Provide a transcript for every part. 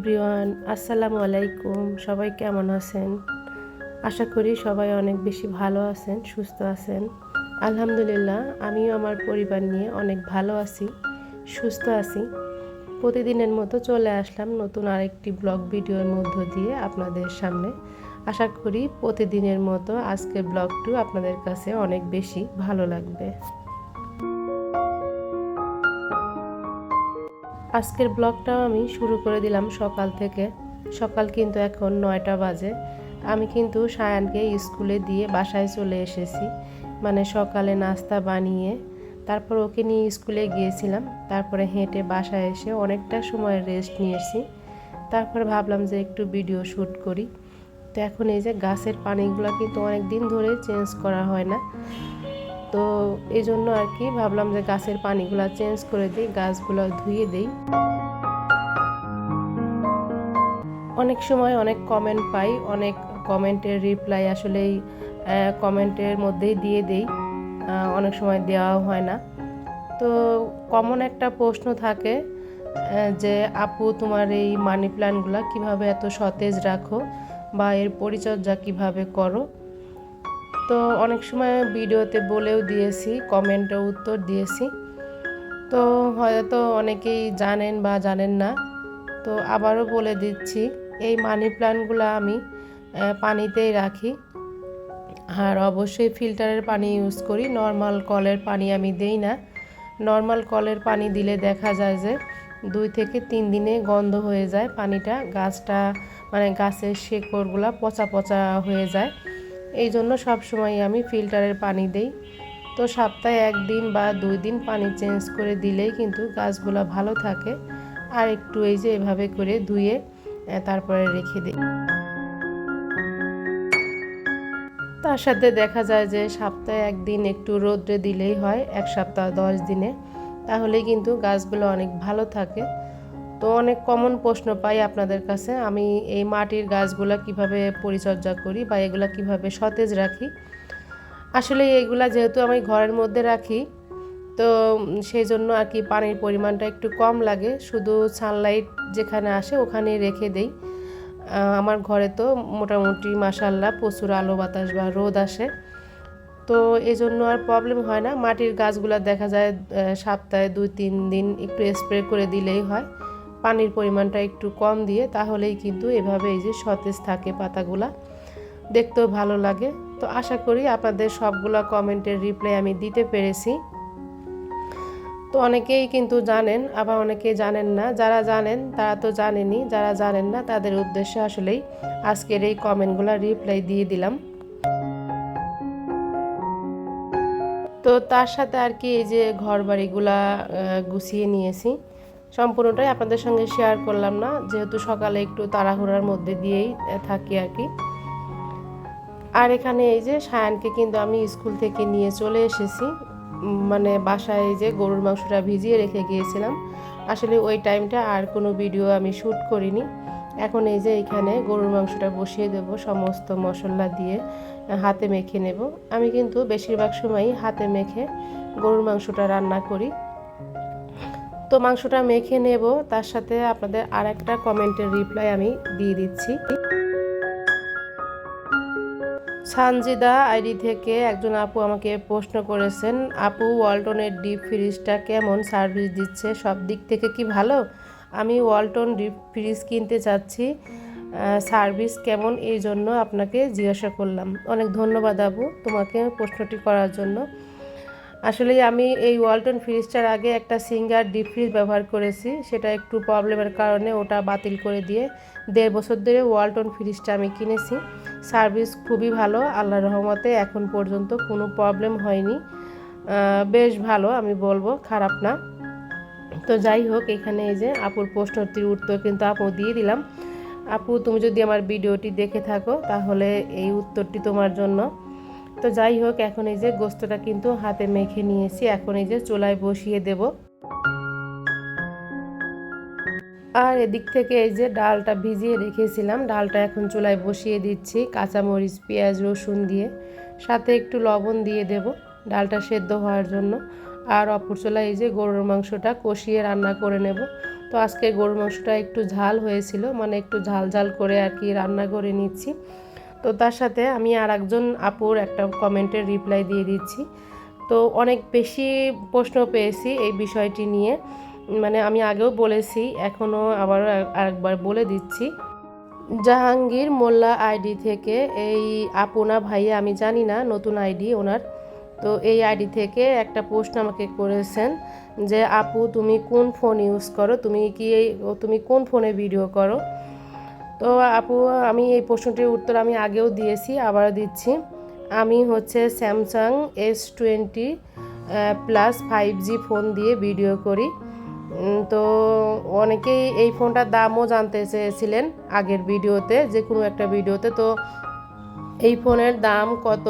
Everyone, আসসালামু আলাইকুম। সবাই কেমন আছেন? আশা করি সবাই অনেক বেশি ভালো আছেন, সুস্থ আছেন। আলহামদুলিল্লাহ, আমিও আমার পরিবার নিয়ে অনেক ভালো আছি, সুস্থ আছি। প্রতিদিনের মতো চলে আসলাম নতুন আরেকটি ব্লগ ভিডিওর মধ্য দিয়ে আপনাদের সামনে। আশা করি প্রতিদিনের মতো আজকের ব্লগটিও আপনাদের কাছে অনেক বেশি ভালো লাগবে। আজকের ব্লগটাও আমি শুরু করে দিলাম সকাল থেকে। সকাল কিন্তু এখন নয়টা বাজে। আমি কিন্তু সায়ানকে স্কুলে দিয়ে বাসায় চলে এসেছি। মানে সকালে নাস্তা বানিয়ে তারপর ওকে নিয়ে স্কুলে গিয়েছিলাম। তারপরে হেঁটে বাসায় এসে অনেকটা সময় রেস্ট নিয়েছি। তারপরে ভাবলাম যে একটু ভিডিও শ্যুট করি। তো এখন এই যে গাছের পানিগুলো কিন্তু অনেক দিন ধরে চেঞ্জ করা হয় না। তো এই জন্য আর কি ভাবলাম যে গাছের পানিগুলো চেঞ্জ করে দিই, গাছগুলো ধুয়ে দিই। অনেক সময় অনেক কমেন্ট পাই, অনেক কমেন্টের রিপ্লাই আসলেই কমেন্টের মধ্যেই দিয়ে দেই। অনেক সময় দেওয়াও হয় না। তো কমন একটা প্রশ্ন থাকে যে আপু তোমার এই মানি প্ল্যান্টগুলো কীভাবে এত সতেজ রাখো বা এর পরিচর্যা কীভাবে করো? তো অনেক সময় ভিডিওতে বলেও দিয়েছি, কমেন্টে উত্তর দিয়েছি। তো হয়তো অনেকেই জানেন বা জানেন না। তো আবারও বলে দিচ্ছি, এই মানি প্ল্যান্টগুলো আমি পানিতেই রাখি। আর অবশ্যই ফিল্টারের পানি ইউজ করি নর্মাল কলের পানি আমি দেই না। নর্মাল কলের পানি দিলে দেখা যায় যে, দুই থেকে তিন দিনে গন্ধ হয়ে যায় পানিটা, গাছটা মানে গাছের শেকড়গুলো পচা পচা হয়ে যায়। এই জন্য সবসময় আমি ফিল্টারের পানি দেই। তো সপ্তাহে একদিন বা দুই দিন পানি চেঞ্জ করে দিলেই কিন্তু গাছগুলো ভালো থাকে। আর একটু এই যে এভাবে করে ধুয়ে তারপরে রেখে দিই। তার সাথে দেখা যায় যে সপ্তাহে একদিন একটু রোদ্রে দিলেই হয়, এক সপ্তাহ দশ দিনে। তাহলেই কিন্তু গাছগুলো অনেক ভালো থাকে। তো অনেক কমন প্রশ্ন পাই আপনাদের কাছে। আমি এই মাটির গাছগুলো কীভাবে পরিচর্যা করি বা এগুলো কীভাবে সতেজ রাখি? আসলে এগুলা যেহেতু আমি ঘরের মধ্যে রাখি, তো সেই জন্য আর কি পানির পরিমাণটা একটু কম লাগে। শুধু সানলাইট যেখানে আসে ওখানে রেখে দেই। আমার ঘরে তো মোটামুটি মাসাল্লাহ প্রচুর আলো বাতাস বা রোদ আসে। তো এই জন্য আর প্রবলেম হয় না। মাটির গাছগুলো দেখা যায় সপ্তাহে দুই, তিন দিন একটু স্প্রে করে দিলেই হয়। পানির পরিমাণটা একটু কম দিয়ে তাহলেই কিন্তু এভাবে এই যে সতেজ থাকে পাতাগুলা। দেখতেও ভালো লাগে। তো আশা করি আপনাদের সবগুলা কমেন্টের রিপ্লাই আমি দিতে পেরেছি। তো অনেকেই কিন্তু জানেন, আবার অনেকেই জানেন না। যারা জানেন, তারা তো জানেনি যারা জানেন না, তাদের উদ্দেশ্যে আসলেই আজকের এই কমেন্টগুলো রিপ্লাই দিয়ে দিলাম। তো তার সাথে আর কি এই যে ঘর বাড়িগুলা গুছিয়ে নিয়েছি। সম্পূর্ণটাই আপনাদের সঙ্গে শেয়ার করলাম না, যেহেতু সকালে একটু তাড়াহুড়ার মধ্যে দিয়েই থাকি আর কি। আর এখানে এই যে সায়ানকে কিন্তু আমি স্কুল থেকে নিয়ে চলে এসেছি। মানে বাসায় যে গরুর মাংসটা ভিজিয়ে রেখে গিয়েছিলাম। আসলে ওই টাইমটা আর কোনো ভিডিও আমি শ্যুট করিনি। এখন এই যে এখানে গরুর মাংসটা বসিয়ে দেব, সমস্ত মশলা দিয়ে হাতে মেখে নেব। আমি কিন্তু বেশিরভাগ সময়ই হাতে মেখে গরুর মাংসটা রান্না করি। তো মাংসটা মেখে নেব। তার সাথে আপনাদের আর একটা কমেন্টের রিপ্লাই আমি দিয়ে দিচ্ছি। সানজিদা আইডি থেকে একজন আপু আমাকে প্রশ্ন করেছেন, আপু, ওয়ালটনের ডিপ ফ্রিজটা কেমন সার্ভিস দিচ্ছে? সব দিক থেকে কি ভালো? আমি ওয়ালটন ডিপ ফ্রিজ কিনতে চাচ্ছি সার্ভিস কেমন এই জন্য আপনাকে জিজ্ঞাসা করলাম। অনেক ধন্যবাদ আপু তোমাকে প্রশ্নটি করার জন্য। আসলে আমি এই ওয়ালটন ফ্রিজটার আগে একটা সিঙ্গার ডিপ ফ্রিজ ব্যবহার করেছি, সেটা একটু প্রবলেমের কারণে ওটা বাতিল করে দিয়ে দেড় বছর ধরে ওয়ালটন ফ্রিজটা আমি কিনেছি। সার্ভিস খুবই ভালো আল্লাহ রহমতে এখন পর্যন্ত কোনো প্রবলেম হয়নি। বেশ ভালো, আমি বলব খারাপ না। তো যাই হোক, এখানে এই যে আপুর প্রশ্নটির উত্তর কিন্তু আপু দিয়ে দিলাম। আপু, তুমি যদি আমার ভিডিওটি দেখে থাকো, তাহলে এই উত্তরটি তোমার জন্য। তো যাই হোক, এখন এই যে গোস্তটা কিন্তু হাতে মেখে নিয়েছি। এখন এই যে চুলায় বসিয়ে দেব। আর এদিক থেকে এই যে ডালটা ভিজিয়ে রেখেছিলাম। ডালটা এখন চুলায় বসিয়ে দিচ্ছি, কাঁচামরিচ, পেঁয়াজ, রসুন দিয়ে। সাথে একটু লবণ দিয়ে দেব ডালটা সেদ্ধ হওয়ার জন্য। আর অপর চুলায় এই যে গরুর মাংসটা কষিয়ে রান্না করে নেব। তো আজকে গরুর মাংসটা একটু ঝাল হয়েছিল মানে একটু ঝাল ঝাল করে আর কি রান্না করে নিচ্ছি। তো তার সাথে আমি আর একজন আপুর একটা কমেন্টের রিপ্লাই দিয়ে দিচ্ছি। তো অনেক বেশি প্রশ্ন পেয়েছি এই বিষয়টি নিয়ে। মানে আমি আগেও বলেছি এখনও আবার আরেকবার বলে দিচ্ছি। জাহাঙ্গীর মোল্লা আইডি থেকে এই আপনা ভাইয়া, আমি জানি না নতুন আইডি ওনার, তো এই আইডি থেকে একটা পোস্ট আমাকে করেছেন যে, আপু, তুমি কোন ফোন ইউজ করো? তুমি কি তুমি কোন ফোনে ভিডিও করো? তো আপু, আমি এই প্রশ্নটির উত্তর আমি আগেও দিয়েছি, আবারও দিচ্ছি। আমি হচ্ছে Samsung S twenty plus five G phone দিয়ে ভিডিও করি। তো অনেকেই এই ফোনটার দামও জানতে চেয়েছিলেন আগের ভিডিওতে, যে কোনো একটা ভিডিওতে। তো এই ফোনের দাম কত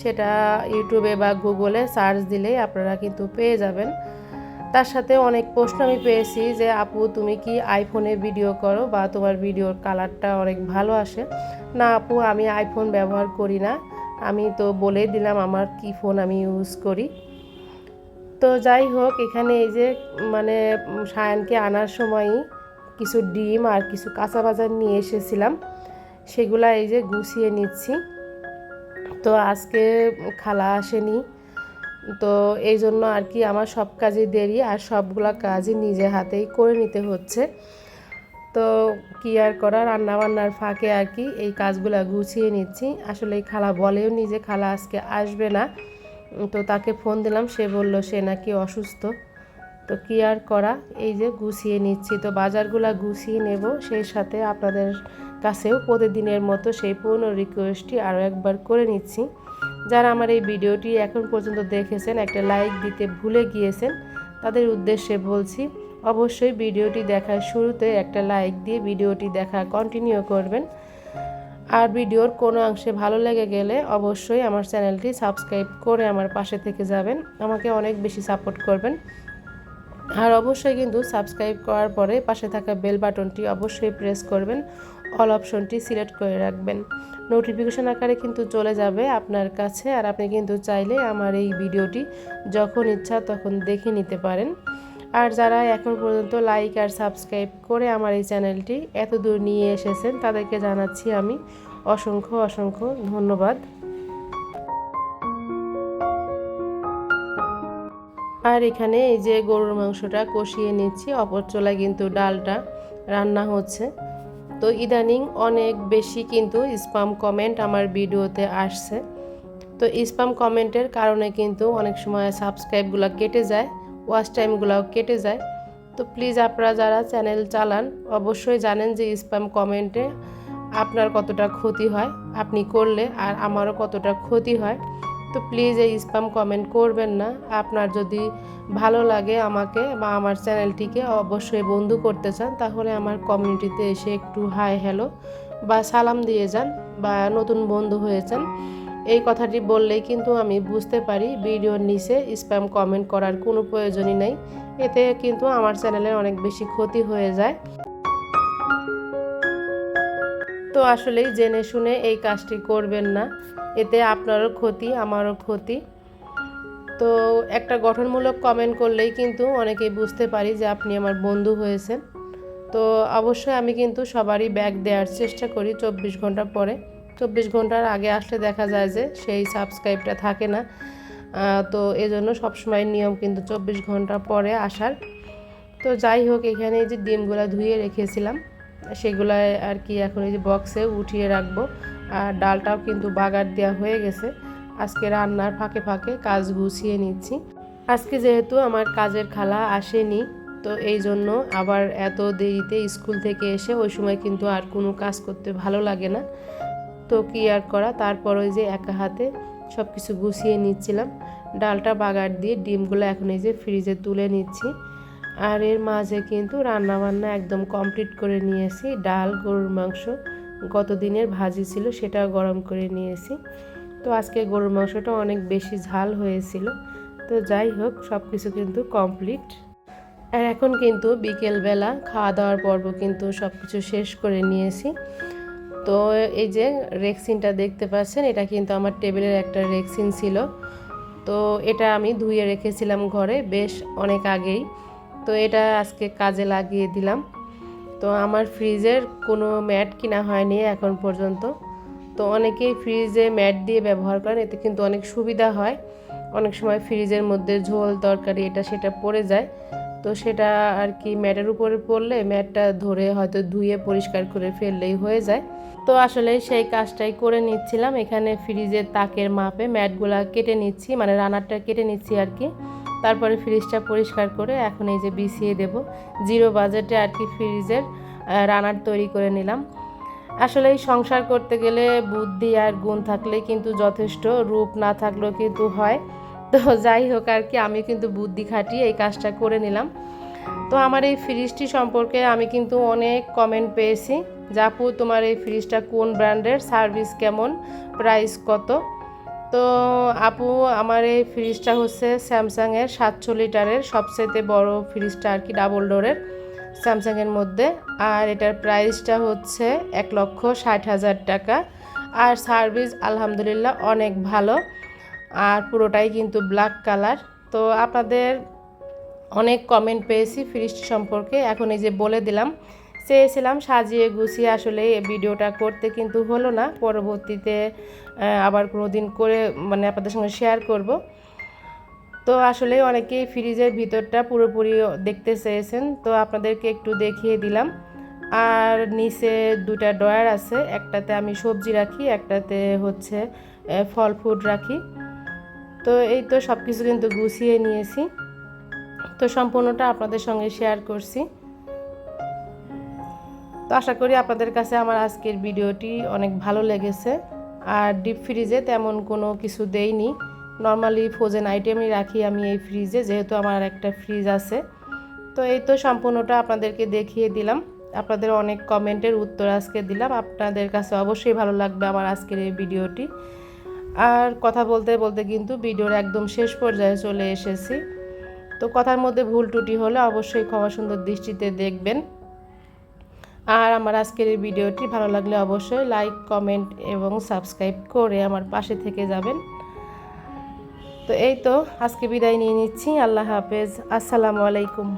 সেটা ইউটিউবে বা গুগলে সার্চ দিলেই আপনারা কিন্তু পেয়ে যাবেন। তার সাথে অনেক প্রশ্ন আমি পেয়েছি যে, আপু, তুমি কি আইফোনে ভিডিও করো বা তোমার ভিডিওর কালারটা অনেক ভালো আসে? না, আপু, আমি আইফোন ব্যবহার করি না। আমি তো বলে দিলাম আমার কি ফোন আমি ইউজ করি। তো যাই হোক, এখানে এই যে মানে সায়ানকে আনার সময়ই কিছু ডিম আর কিছু কাঁচা বাজার নিয়ে এসেছিলাম। সেগুলা এই যে গুছিয়ে নিচ্ছি। তো আজকে খালা আসেনি। তো এই জন্য আর কি আমার সব কাজই দেরি আর সবগুলা কাজই নিজে হাতেই করে নিতে হচ্ছে। তো কি আর করা রান্না বান্নার ফাঁকে আর কি এই কাজগুলো গুছিয়ে নিচ্ছি। আসলে এই খালা বলেও নিজে খালা আজকে আসবে না। তো তাকে ফোন দিলাম, সে বলল সে নাকি অসুস্থ। তো কি আর করা, এই যে গুছিয়ে নিচ্ছি। তো বাজারগুলা গুছিয়ে নেব, সেই সাথে আপনাদের কাছেও প্রতিদিনের মতো সেই পুরনো রিকোয়েস্টটি আরও একবার করে নিচ্ছি। যারা আমার এই ভিডিওটি এখন পর্যন্ত দেখেছেন, একটা লাইক দিতে ভুলে গিয়েছেন, তাদের উদ্দেশ্যে বলছি, অবশ্যই ভিডিওটি দেখার শুরুতে একটা লাইক দিয়ে ভিডিওটি দেখা কন্টিনিউ করবেন। আর ভিডিওর কোনো অংশে ভালো লেগে গেলে অবশ্যই আমার চ্যানেলটি সাবস্ক্রাইব করে আমার পাশে থেকে যাবেন, আমাকে অনেক বেশি সাপোর্ট করবেন। আর অবশ্যই কিন্তু সাবস্ক্রাইব করার পরে পাশে থাকা বেল বাটনটি অবশ্যই প্রেস করবেন অল অপশনটি সিলেক্ট করে রাখবেন। নোটিফিকেশন আকারে কিন্তু চলে যাবে আপনার কাছে আর আপনি কিন্তু চাইলে আমার এই ভিডিওটি যখন ইচ্ছা তখন দেখে নিতে পারেন। আর যারা এখন পর্যন্ত লাইক আর সাবস্ক্রাইব করে আমার এই চ্যানেলটি এত দূর নিয়ে এসেছেন তাদেরকে জানাচ্ছি আমি অসংখ্য অসংখ্য ধন্যবাদ। আর এখানে এই যে গরুর মাংসটা কষিয়ে নিচ্ছি, অপর চোলায় কিন্তু ডালটা রান্না হচ্ছে। তো ইদানিং অনেক বেশি কিন্তু স্পাম কমেন্ট আমার ভিডিওতে আসছে। তো স্পাম কমেন্টের কারণে কিন্তু অনেক সময় সাবস্ক্রাইবগুলো কেটে যায়, ওয়াচ টাইমগুলোও কেটে যায়। তো প্লিজ আপনারা যারা চ্যানেল চালান, অবশ্যই জানেন যে স্প্যাম কমেন্টে আপনার কতটা ক্ষতি হয়, আপনি করলে আর আমারও কতটা ক্ষতি হয়। তো প্লিজ এই স্প্যাম কমেন্ট করবেন না। আপনার যদি ভালো লাগে আমাকে বা আমার চ্যানেলটিকে অবশ্যই বন্ধু করতে চান, তাহলে আমার কমিউনিটিতে এসে একটু হাই হ্যালো বা সালাম দিয়ে যান বা নতুন বন্ধু হয়েছেন এই কথাটি বললেই কিন্তু আমি বুঝতে পারি ভিডিওর নিচে স্প্যাম কমেন্ট করার কোনো প্রয়োজনই নেই। এতে কিন্তু আমার চ্যানেলের অনেক বেশি ক্ষতি হয়ে যায়। তো আসলেই জেনে শুনে এই কাজটি করবেন না। এতে আপনারও ক্ষতি, আমারও ক্ষতি। তো একটা গঠনমূলক কমেন্ট করলেই কিন্তু অনেকেই বুঝতে পারি যে আপনি আমার বন্ধু হয়েছেন। তো অবশ্যই আমি কিন্তু সবারই ব্যাগ দেওয়ার চেষ্টা করি চব্বিশ ঘণ্টা পরে। চব্বিশ ঘণ্টার আগে আসলে দেখা যায় যে সেই সাবস্ক্রাইবটা থাকে না। তো এজন্য সবসময় নিয়ম কিন্তু চব্বিশ ঘণ্টা পরে আসার। তো যাই হোক, এখানে এই যে ডিমগুলো ধুয়ে রেখেছিলাম। সেগুলো আর কি এখন এই যে বক্সে উঠিয়ে রাখব। আর ডালটাও কিন্তু বাগার দেওয়া হয়ে গেছে। আজকে রান্নার ফাঁকে ফাঁকে কাজ গুছিয়ে নিচ্ছি। আজকে যেহেতু আমার কাজের খালা আসেনি, তো এই জন্য আবার এত দেরিতে স্কুল থেকে এসে ওই সময় কিন্তু আর কোনো কাজ করতে ভালো লাগে না। তো কি আর করা? তারপর ওই যে একা হাতে সব কিছু গুছিয়ে নিচ্ছিলাম। ডালটা বাগার দিয়ে ডিমগুলো এখন এই যে ফ্রিজে তুলে নিচ্ছি। আর এর মাঝে কিন্তু রান্না বান্না একদম কমপ্লিট করে নিয়েছি। ডাল, গরুর মাংস গত দিনের ভাজি ছিল সেটাও গরম করে নিয়েছি। তো আজকে গরুর মাংসটা অনেক বেশি ঝাল হয়েছিল। তো যাই হোক সব কিছু কিন্তু কমপ্লিট আর এখন কিন্তু বিকেলবেলা খাওয়া দাওয়ার পর্ব কিন্তু সব কিছু শেষ করে নিয়েছি। তো এই যে রেক্সিনটা দেখতে পাচ্ছেন, এটা কিন্তু আমার টেবিলের একটা রেক্সিন ছিল। তো এটা আমি ধুয়ে রেখেছিলাম ঘরে বেশ অনেক আগেই। তো এটা আজকে কাজে লাগিয়ে দিলাম। তো আমার ফ্রিজের কোনো ম্যাট কিনা হয়নি এখন পর্যন্ত। তো অনেকেই ফ্রিজে ম্যাট দিয়ে ব্যবহার করেন, এতে কিন্তু অনেক সুবিধা হয়। অনেক সময় ফ্রিজের মধ্যে ঝোল, তরকারি, এটা সেটা পড়ে যায়। তো সেটা আর কি ম্যাটের উপরে পড়লে ম্যাটটা ধরে হয়তো ধুয়ে পরিষ্কার করে ফেললেই হয়ে যায়। তো আসলে সেই কাজটাই করে নিচ্ছিলাম। এখানে ফ্রিজের তাকের মাপে ম্যাটগুলা কেটে নিচ্ছি মানে রানারটা কেটে নিচ্ছি আর কি। তারপরে ফ্রিজটা পরিষ্কার করে এখন এই যে বিছিয়ে দেব। জিরো বাজেটে আর কি ফ্রিজের রানার তৈরি করে নিলাম। আসলে এই সংসার করতে গেলে বুদ্ধি আর গুণ থাকলে কিন্তু যথেষ্ট, রূপ না থাকলেও কিন্তু হয়। তো যাই হোক আর কি আমি কিন্তু বুদ্ধি খাটিয়ে এই কাজটা করে নিলাম। তো আমার এই ফ্রিজটি সম্পর্কে আমি কিন্তু অনেক কমেন্ট পেয়েছি। জাপু তোমার এই ফ্রিজটা কোন ব্র্যান্ডের সার্ভিস কেমন প্রাইস কত? তো আপু, আমার এই ফ্রিজটা হচ্ছে স্যামসাংয়ের সাতশো লিটারের সবচেয়ে বড় ফ্রিজটা আর কি, ডাবল ডোরের স্যামসাংয়ের মধ্যে। আর এটার প্রাইসটা হচ্ছে এক লক্ষ ষাট হাজার টাকা। আর সার্ভিস আলহামদুলিল্লাহ অনেক ভালো। আর পুরোটাই কিন্তু ব্ল্যাক কালার। তো আপনাদের অনেক কমেন্ট পেয়েছি ফ্রিজটি সম্পর্কে। এখন এই যে বলে দিলাম চেয়েছিলাম সাজিয়ে গুছিয়ে আসলে ভিডিওটা করতে, কিন্তু হলো না। পরবর্তীতে আবার কোনো দিন করে মানে আপনাদের সঙ্গে শেয়ার করব। তো আসলে অনেকেই ফ্রিজের ভিতরটা পুরোপুরি দেখতে চেয়েছেন, তো আপনাদেরকে একটু দেখিয়ে দিলাম। আর নিচে দুটা ডয়ার আছে, একটাতে আমি সবজি রাখি, একটাতে হচ্ছে ফল ফুড রাখি। তো এই তো সব কিছু কিন্তু গুছিয়ে নিয়েছি। তো সম্পূর্ণটা আপনাদের সঙ্গে শেয়ার করছি। তো আশা করি আপনাদের কাছে আমার আজকের ভিডিওটি অনেক ভালো লেগেছে। আর ডিপ ফ্রিজে তেমন কোনো কিছু দেইনি। নর্মালি ফ্রোজেন আইটেমই রাখি আমি এই ফ্রিজে, যেহেতু আমার একটা ফ্রিজ আছে। তো এই তো সম্পূর্ণটা আপনাদেরকে দেখিয়ে দিলাম। আপনাদের অনেক কমেন্টের উত্তর আজকে দিলাম। আপনাদের কাছে অবশ্যই ভালো লাগবে আমার আজকের এই ভিডিওটি। আর কথা বলতে বলতে কিন্তু ভিডিওর একদম শেষ পর্যায়ে চলে এসেছি। তো কথার মধ্যে ভুল ত্রুটি হলে অবশ্যই ক্ষমা সুন্দর দৃষ্টিতে দেখবেন। আর আমার আজকের এই ভিডিওটি ভালো লাগলে অবশ্যই লাইক, কমেন্ট এবং সাবস্ক্রাইব করে আমার পাশে থেকে যাবেন। তো এই তো, আজকে বিদায় নিয়ে নিচ্ছি। আল্লাহ হাফেজ। আসসালামু আলাইকুম।